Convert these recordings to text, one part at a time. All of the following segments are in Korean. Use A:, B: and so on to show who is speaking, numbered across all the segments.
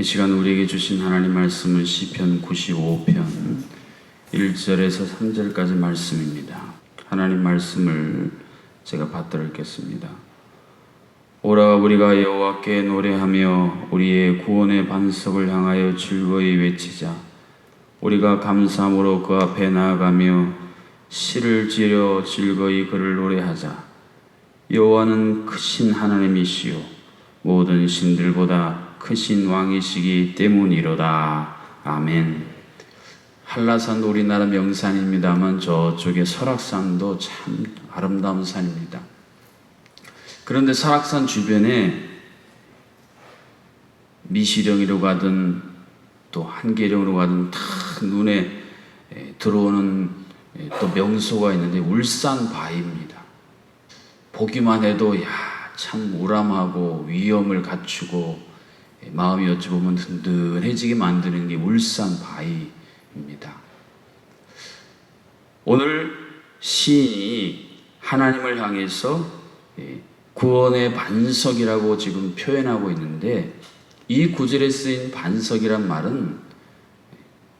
A: 이 시간 우리에게 주신 하나님 말씀은 시편 95편 1절에서 3절까지 말씀입니다. 하나님 말씀을 제가 받들어 읽겠습니다. 오라 우리가 여호와께 노래하며 우리의 구원의 반석을 향하여 즐거이 외치자 우리가 감사함으로 그 앞에 나아가며 시를 지려 즐거이 그를 노래하자 여호와는 크신 하나님이시요 모든 신들보다 크신 왕이시기 때문이로다. 아멘. 한라산도 우리나라 명산입니다만 저쪽에 설악산도 참 아름다운 산입니다. 그런데 설악산 주변에 미시령이로 가든 또 한계령으로 가든 다 눈에 에, 들어오는 에, 또 명소가 있는데 울산 바위입니다. 보기만 해도 야 참 우람하고 위엄을 갖추고 에, 마음이 어찌 보면 든든해지게 만드는 게 울산 바위입니다. 오늘 시인이 하나님을 향해서 예, 구원의 반석이라고 지금 표현하고 있는데 이 구절에 쓰인 반석이란 말은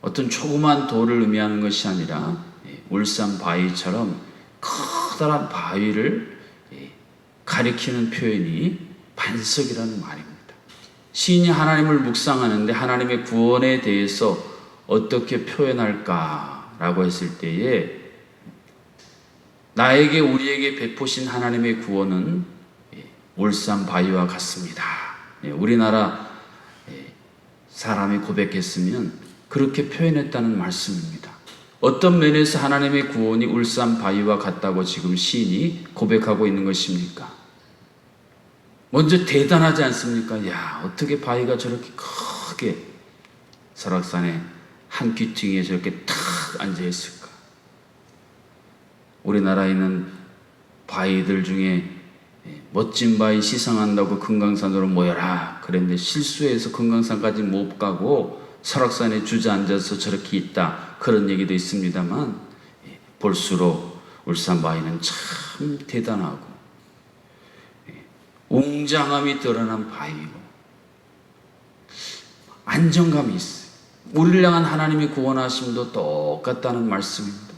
A: 어떤 조그만 돌을 의미하는 것이 아니라 예, 울산 바위처럼 커다란 바위를 예, 가리키는 표현이 반석이라는 말입니다. 시인이 하나님을 묵상하는데 하나님의 구원에 대해서 어떻게 표현할까라고 했을 때에 나에게 우리에게 베푸신 하나님의 구원은 예, 울산 바위와 같습니다. 예, 우리나라 예, 사람이 고백했으면 그렇게 표현했다는 말씀입니다. 어떤 면에서 하나님의 구원이 울산 바위와 같다고 지금 시인이 고백하고 있는 것입니까? 먼저 대단하지 않습니까? 야, 어떻게 바위가 저렇게 크게 설악산의 한 귀퉁이에 저렇게 탁 앉아 있을까? 우리나라에는 바위들 중에 멋진 바위 시상한다고 금강산으로 모여라. 그랬는데 실수해서 금강산까지 못 가고 설악산에 주저앉아서 저렇게 있다. 그런 얘기도 있습니다만 예, 볼수록 울산 바위는 참 대단하고 예, 웅장함이 드러난 바위고 안정감이 있어요. 우리를 향한 하나님의 구원하심도 똑같다는 말씀입니다.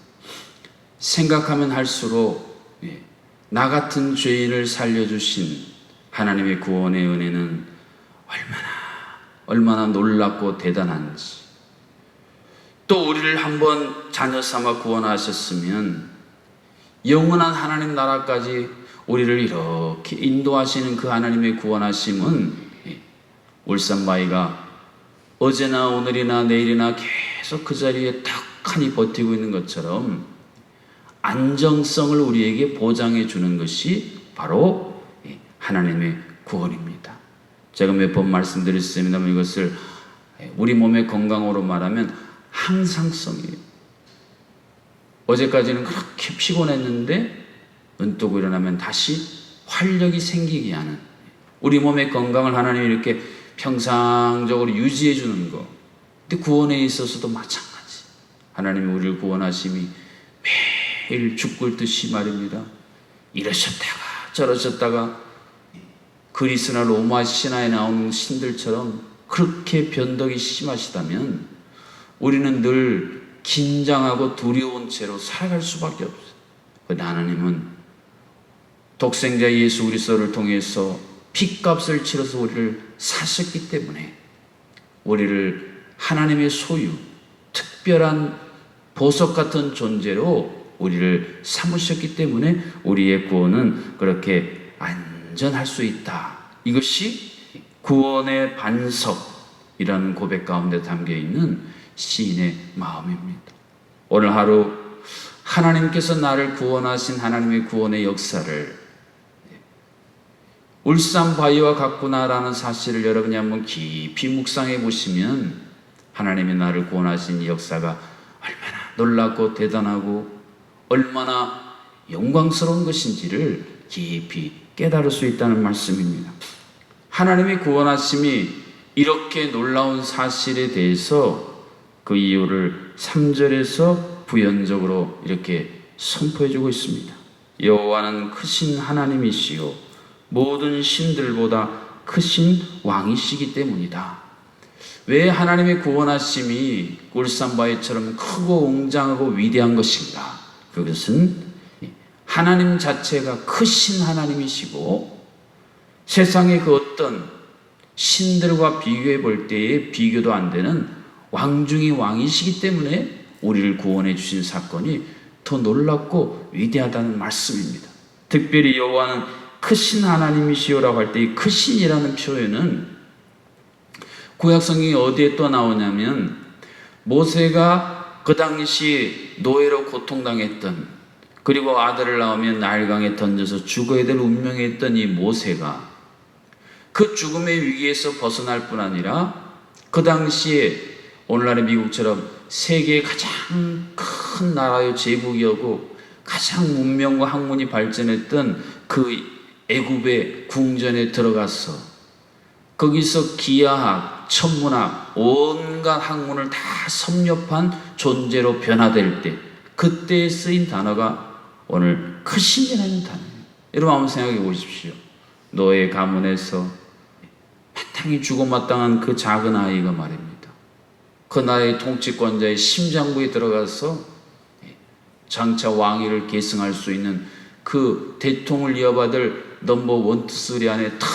A: 생각하면 할수록 예, 나 같은 죄인을 살려주신 하나님의 구원의 은혜는 얼마나 얼마나 놀랍고 대단한지 또 우리를 한번 자녀 삼아 구원하셨으면 영원한 하나님 나라까지 우리를 이렇게 인도하시는 그 하나님의 구원하심은 예, 울산바위가 어제나 오늘이나 내일이나 계속 그 자리에 탁하니 버티고 있는 것처럼 안정성을 우리에게 보장해 주는 것이 바로 하나님의 구원입니다. 제가 몇 번 말씀드렸습니다만 이것을 우리 몸의 건강으로 말하면 항상성이에요. 어제까지는 그렇게 피곤했는데 눈 뜨고 일어나면 다시 활력이 생기게 하는 우리 몸의 건강을 하나님이 이렇게 평상적으로 유지해 주는 거. 근데 구원에 있어서도 마찬가지. 하나님이 우리를 구원하심이 매일 죽을 듯이 말입니다. 이러셨다가 저러셨다가 그리스나 로마 신화에 나오는 신들처럼 그렇게 변덕이 심하시다면 우리는 늘 긴장하고 두려운 채로 살아갈 수밖에 없어요. 그런데 하나님은 독생자 예수 그리스도를 통해서 핏값을 치러서 우리를 사셨기 때문에 우리를 하나님의 소유, 특별한 보석 같은 존재로 우리를 삼으셨기 때문에 우리의 구원은 그렇게 안전할 수 있다. 이것이 구원의 반석이라는 고백 가운데 담겨 있는 시인의 마음입니다. 오늘 하루 하나님께서 나를 구원하신 하나님의 구원의 역사를 울산 바위와 같구나라는 사실을 여러분이 한번 깊이 묵상해 보시면 하나님이 나를 구원하신 이 역사가 얼마나 놀랍고 대단하고 얼마나 영광스러운 것인지를 깊이 깨달을 수 있다는 말씀입니다. 하나님의 구원하심이 이렇게 놀라운 사실에 대해서 그 이유를 3절에서 부연적으로 이렇게 선포해 주고 있습니다. 여호와는 크신 하나님이시요 모든 신들보다 크신 왕이시기 때문이다. 왜 하나님의 구원하심이 울산바위처럼 크고 웅장하고 위대한 것인가? 그것은 하나님 자체가 크신 하나님이시고 세상의 그 어떤 신들과 비교해 볼 때에 비교도 안 되는 왕중의 왕이시기 때문에 우리를 구원해 주신 사건이 더 놀랍고 위대하다는 말씀입니다. 특별히 여호와는 크신 하나님이시오라고 할 때 이 크신이라는 표현은 구약 성경이 어디에 또 나오냐면 모세가 그 당시 노예로 고통당했던 그리고 아들을 낳으면 나일강에 던져서 죽어야 될 운명에 있던 이 모세가 그 죽음의 위기에서 벗어날 뿐 아니라 그 당시에 오늘날의 미국처럼 세계의 가장 큰 나라의 제국이었고 가장 문명과 학문이 발전했던 그 애굽의 궁전에 들어가서 거기서 기하학, 천문학, 온갖 학문을 다 섭렵한 존재로 변화될 때 그때 쓰인 단어가 오늘 크신이라는 단어예요. 여러분 한번 생각해 보십시오. 노예 가문에서 마땅히 죽어마땅한 그 작은 아이가 말입니다. 그 나라의 통치권자의 심장부에 들어가서 장차 왕위를 계승할 수 있는 그 대통을 이어받을 넘버 원투 쓰리 안에 탁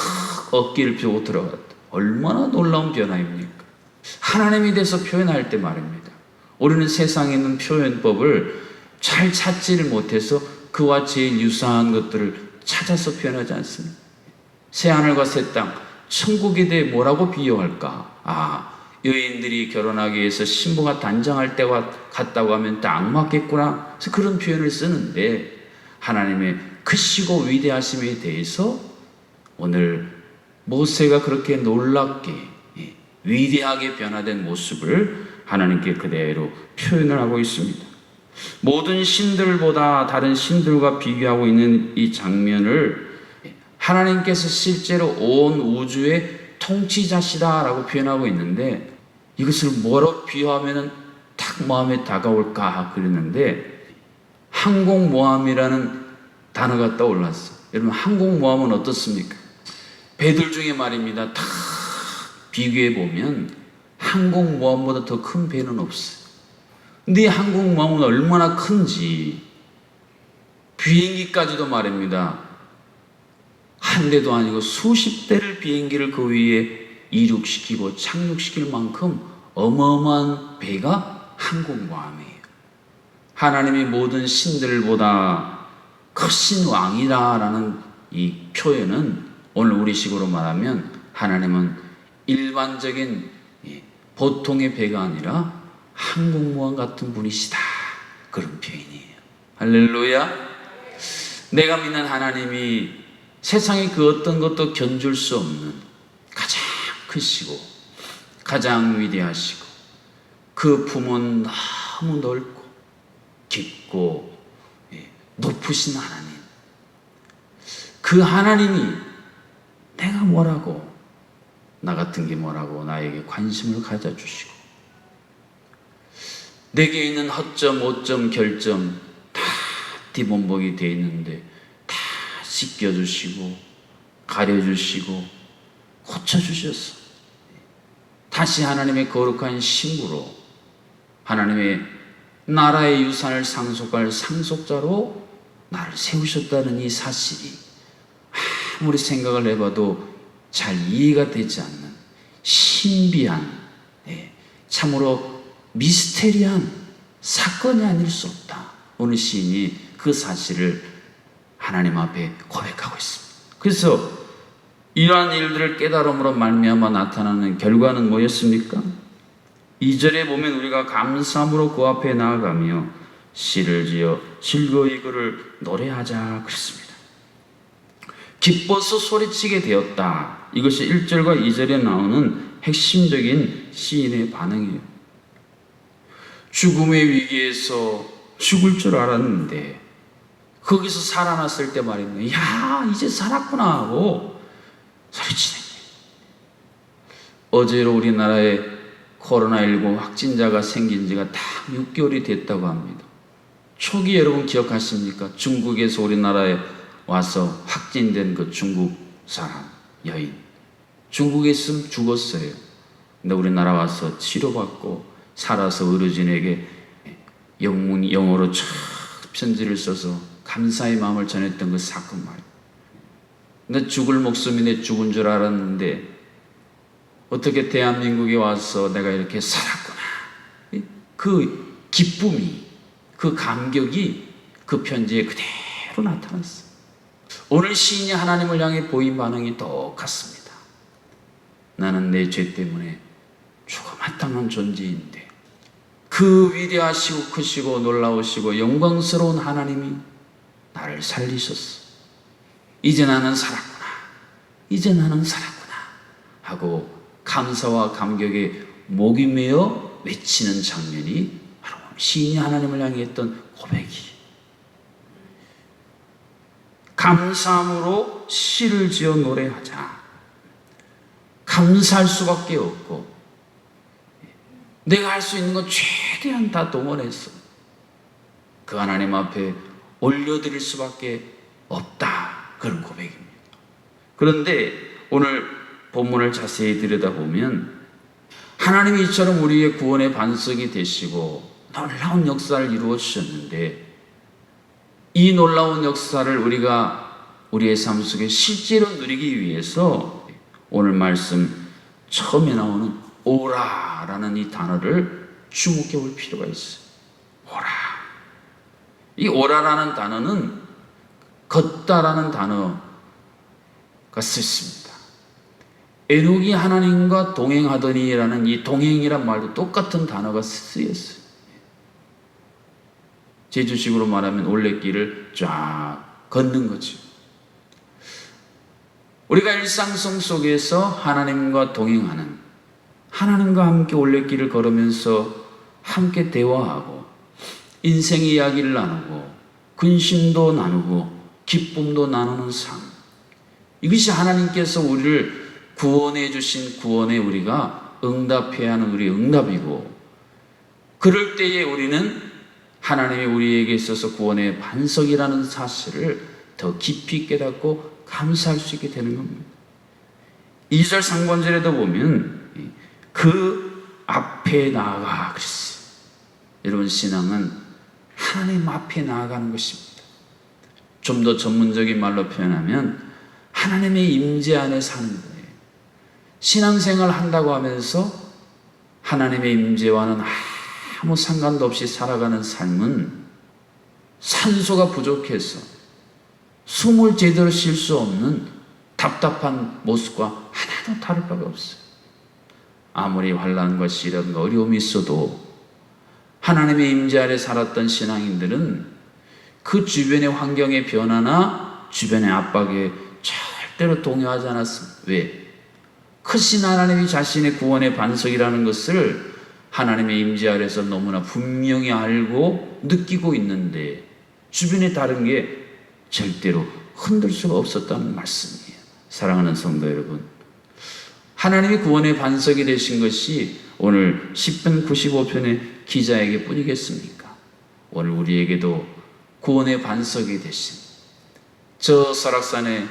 A: 어깨를 펴고 들어갔다. 얼마나 놀라운 변화입니까? 하나님에 대해서 표현할 때 말입니다. 우리는 세상에 있는 표현법을 잘 찾지를 못해서 그와 제일 유사한 것들을 찾아서 표현하지 않습니다. 새하늘과 새 땅, 천국에 대해 뭐라고 비유할까? 아, 여인들이 결혼하기 위해서 신부가 단장할 때와 같다고 하면 딱 맞겠구나. 그래서 그런 표현을 쓰는데 하나님의 크시고 위대하심에 대해서 오늘 모세가 그렇게 놀랍게 예, 위대하게 변화된 모습을 하나님께 그대로 표현을 하고 있습니다. 모든 신들보다 다른 신들과 비교하고 있는 이 장면을 하나님께서 실제로 온 우주의 통치자시다라고 표현하고 있는데 이것을 뭐로 비유하면은 딱 마음에 다가올까 그랬는데 항공모함이라는 단어가 떠올랐어. 여러분 항공모함은 어떻습니까? 배들 중에 말입니다. 다 비교해 보면 항공모함보다 더 큰 배는 없어요. 근데 이 항공모함은 얼마나 큰지 비행기까지도 말입니다. 한 대도 아니고 수십 대를 비행기를 그 위에 이륙시키고 착륙시킬 만큼 어마어마한 배가 항공모함이에요. 하나님이 모든 신들보다 크신 왕이다라는 이 표현은 오늘 우리식으로 말하면 하나님은 일반적인 예, 보통의 배가 아니라 항공모함 같은 분이시다. 그런 표현이에요. 할렐루야. 내가 믿는 하나님이 세상의 그 어떤 것도 견줄 수 없는 가장 크시고 가장 위대하시고 그 품은 너무 넓고 깊고 예, 높으신 하나님. 그 하나님이 내가 뭐라고 나 같은 게 뭐라고 나에게 관심을 가져주시고 내게 있는 허점, 오점, 결점 다 뒤범벅이 돼 있는데 다 씻겨주시고 가려주시고 고쳐주셨어. 다시 하나님의 거룩한 신부로 하나님의 나라의 유산을 상속할 상속자로 나를 세우셨다는 이 사실이 아무리 생각을 해봐도 잘 이해가 되지 않는 신비한 예, 참으로 미스테리한 사건이 아닐 수 없다. 어느 시인이 그 사실을 하나님 앞에 고백하고 있습니다. 그래서 이러한 일들을 깨달음으로 말미암아 나타나는 결과는 뭐였습니까? 2절에 보면 우리가 감사함으로 그 앞에 나아가며 시를 지어 즐거이 그를 노래하자 그랬습니다. 기뻐서 소리치게 되었다. 이것이 1절과 2절에 나오는 핵심적인 시인의 반응이에요. 죽음의 위기에서 죽을 줄 알았는데 거기서 살아났을 때 말입니다. 야 이제 살았구나 하고 소리치는 거예요. 어제로 우리나라에 코로나19 확진자가 생긴 지가 딱 6개월이 됐다고 합니다. 초기 여러분 기억하십니까? 중국에서 우리나라에 와서 확진된 그 중국 사람, 여인. 중국에 있으면 죽었어요. 근데 우리나라 와서 치료받고 살아서 어르신에게 영문 영어로 쫙 편지를 써서 감사의 마음을 전했던 그 사건 말이에요. 근데 죽을 목숨이 내 죽은 줄 알았는데 어떻게 대한민국에 와서 내가 이렇게 살았구나. 그 기쁨이, 그 감격이 그 편지에 그대로 나타났어. 오늘 시인이 하나님을 향해 보인 반응이 똑같습니다. 나는 내 죄 때문에 죽어 마땅한 존재인데 그 위대하시고 크시고 놀라우시고 영광스러운 하나님이 나를 살리셨어. 이제 나는 살았구나. 이제 나는 살았구나. 하고 감사와 감격에 목이 메어 외치는 장면이 시인이 하나님을 향해 했던 고백이. 감사함으로 시를 지어 노래하자. 감사할 수밖에 없고, 내가 할 수 있는 건 최대한 다 동원해서 그 하나님 앞에 올려드릴 수밖에 없다. 그런 고백입니다. 그런데 오늘 본문을 자세히 들여다보면 하나님이 이처럼 우리의 구원의 반석이 되시고 놀라운 역사를 이루어 주셨는데 이 놀라운 역사를 우리가 우리의 삶 속에 실제로 누리기 위해서 오늘 말씀 처음에 나오는 오라라는 이 단어를 주목해 볼 필요가 있어요. 오라. 이 오라라는 단어는 걷다라는 단어가 쓰였습니다. 에녹이 하나님과 동행하더니라는 이 동행이란 말도 똑같은 단어가 쓰였어요. 제주식으로 말하면 올레길을 쫙 걷는 거죠. 우리가 일상성 속에서 하나님과 동행하는 하나님과 함께 올레길을 걸으면서 함께 대화하고 인생의 이야기를 나누고 근심도 나누고 기쁨도 나누는 삶. 이것이 하나님께서 우리를 구원해 주신 구원에 우리가 응답해야 하는 우리 응답이고 그럴 때에 우리는 하나님이 우리에게 있어서 구원의 반석이라는 사실을 더 깊이 깨닫고 감사할 수 있게 되는 겁니다. 2절 상반절에도 보면 그 앞에 나아가 그랬어요. 여러분 신앙은 하나님 앞에 나아가는 것입니다. 좀 더 전문적인 말로 표현하면 하나님의 임재 안에 사는 거예요. 신앙생활 한다고 하면서 하나님의 임재와는 아무 상관도 없이 살아가는 삶은 산소가 부족해서 숨을 제대로 쉴 수 없는 답답한 모습과 하나도 다를 바가 없어요. 아무리 환란과 시련과 어려움이 있어도 하나님의 임재 아래 살았던 신앙인들은 그 주변의 환경의 변화나 주변의 압박에 절대로 동요하지 않았습니다. 왜? 크신 하나님이 자신의 구원의 반석이라는 것을 하나님의 임재 아래서 너무나 분명히 알고 느끼고 있는데 주변에 다른 게 절대로 흔들 수가 없었다는 말씀이에요. 사랑하는 성도 여러분. 하나님이 구원의 반석이 되신 것이 오늘 10편 95편의 기자에게 뿐이겠습니까? 오늘 우리에게도 구원의 반석이 되신 저 설악산의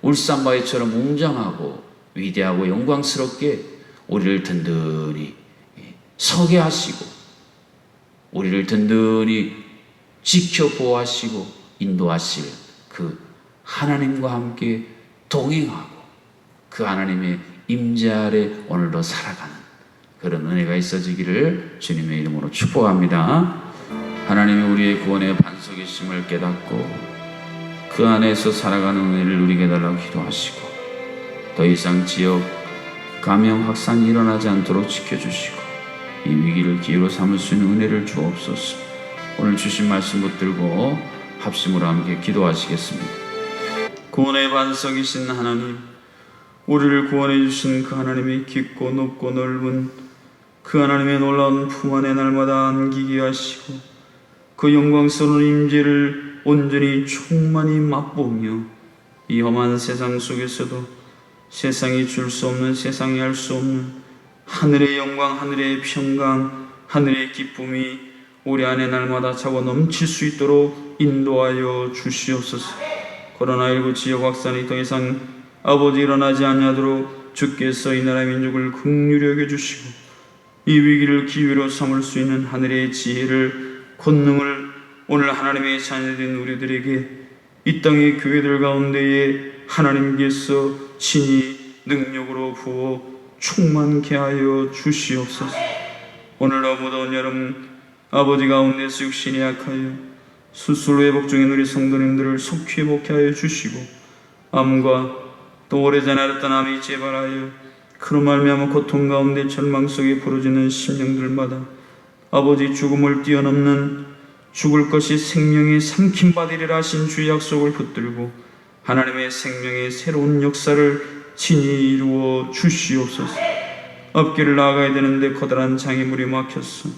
A: 울산바위처럼 웅장하고 위대하고 영광스럽게 우리를 든든히 서게 하시고 우리를 든든히 지켜 보호하시고 인도하실 그 하나님과 함께 동행하고 그 하나님의 임재 아래 오늘도 살아가는 그런 은혜가 있어지기를 주님의 이름으로 축복합니다. 하나님이 우리의 구원의 반석이심을 깨닫고 그 안에서 살아가는 은혜를 누리게 달라고 기도하시고 더 이상 지역 감염 확산이 일어나지 않도록 지켜주시고 이 위기를 기회로 삼을 수 있는 은혜를 주옵소서. 오늘 주신 말씀 붙들고 합심으로 함께 기도하시겠습니다. 구원의 반석이신 하나님, 우리를 구원해 주신 그 하나님의 깊고 높고 넓은 그 하나님의 놀라운 품 안에 날마다 안기게 하시고 그 영광스러운 임재를 온전히 충만히 맛보며 이 험한 세상 속에서도 세상이 줄 수 없는 세상이 할 수 없는 하늘의 영광, 하늘의 평강, 하늘의 기쁨이 우리 안에 날마다 차고 넘칠 수 있도록 인도하여 주시옵소서. 코로나19 지역 확산이 더 이상 아버지 일어나지 않냐도록
B: 주께서 이 나라 민족을 극률히 여겨주시고 이 위기를 기회로 삼을 수 있는 하늘의 지혜를 권능을 오늘 하나님의 자녀된 우리들에게 이 땅의 교회들 가운데에 하나님께서 친히 능력으로 부어 충만케 하여 주시옵소서. 오늘 무더운 여름 아버지 가운데서 육신이 약하여 수술로 회복 중인 우리 성도님들을 속히 회복케 하여 주시고 암과 또 오래전에 앓았던 암이 재발하여 그로 말미암아 고통 가운데 절망 속에 부러지는 심령들마다 아버지 죽음을 뛰어넘는 죽을 것이 생명의 삼킴 받으리라 하신 주의 약속을 붙들고 하나님의 생명의 새로운 역사를 친히 이루어 주시옵소서. 앞길을 나아가야 되는데 커다란 장애물이 막혔어.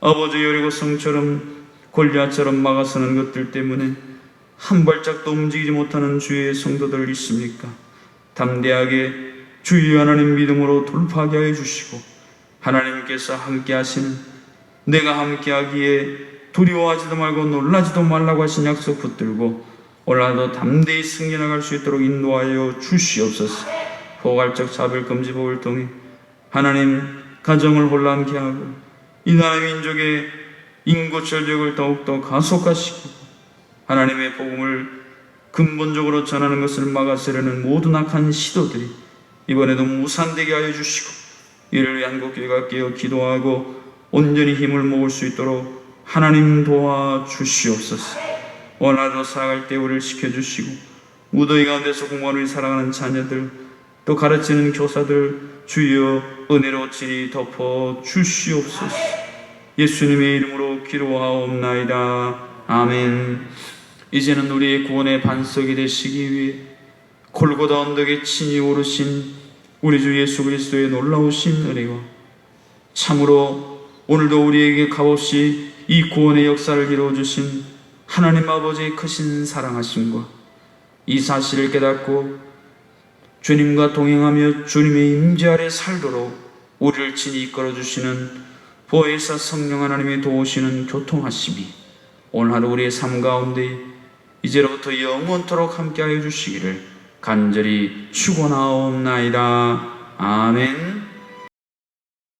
B: 아버지 여리고성처럼 골리앗처럼 막아서는 것들 때문에 한 발짝도 움직이지 못하는 주의 성도들 있습니까? 담대하게 주의 하나님 믿음으로 돌파하게 하여 주시고 하나님께서 함께 하시는 내가 함께 하기에 두려워하지도 말고 놀라지도 말라고 하신 약속 붙들고 올라도 담대히 승리나갈 수 있도록 인도하여 주시옵소서. 포괄적 차별 금지법을 통해 하나님 가정을 혼란케 하고 이 나라 민족의 인구 절벽을 더욱더 가속화시키고 하나님의 복음을 근본적으로 전하는 것을 막아서려는 모든 악한 시도들이 이번에도 무산되게 하여 주시고 이를 위해 한국교회가 깨어 기도하고 온전히 힘을 모을 수 있도록 하나님 도와 주시옵소서 원하도 살아갈 때 우리를 지켜주시고 무더위 가운데서 우리 사랑하는 자녀들 또 가르치는 교사들 주여 은혜로 친히 덮어 주시옵소서. 예수님의 이름으로 기도하옵나이다. 아멘. 이제는 우리의 구원의 반석이 되시기 위해 골고다 언덕에 친히 오르신 우리 주 예수 그리스도의 놀라우신 은혜와 참으로 오늘도 우리에게 값없이 이 구원의 역사를 이루어 주신 하나님 아버지의 크신 사랑하심과 이 사실을 깨닫고 주님과 동행하며 주님의 임재 아래 살도록 우리를 친히 이끌어 주시는 보혜사 성령 하나님의 도우시는 교통하심이 오늘 하루 우리의 삶 가운데 이제로부터 영원토록 함께하여 주시기를 간절히 축원하옵나이다. 아멘.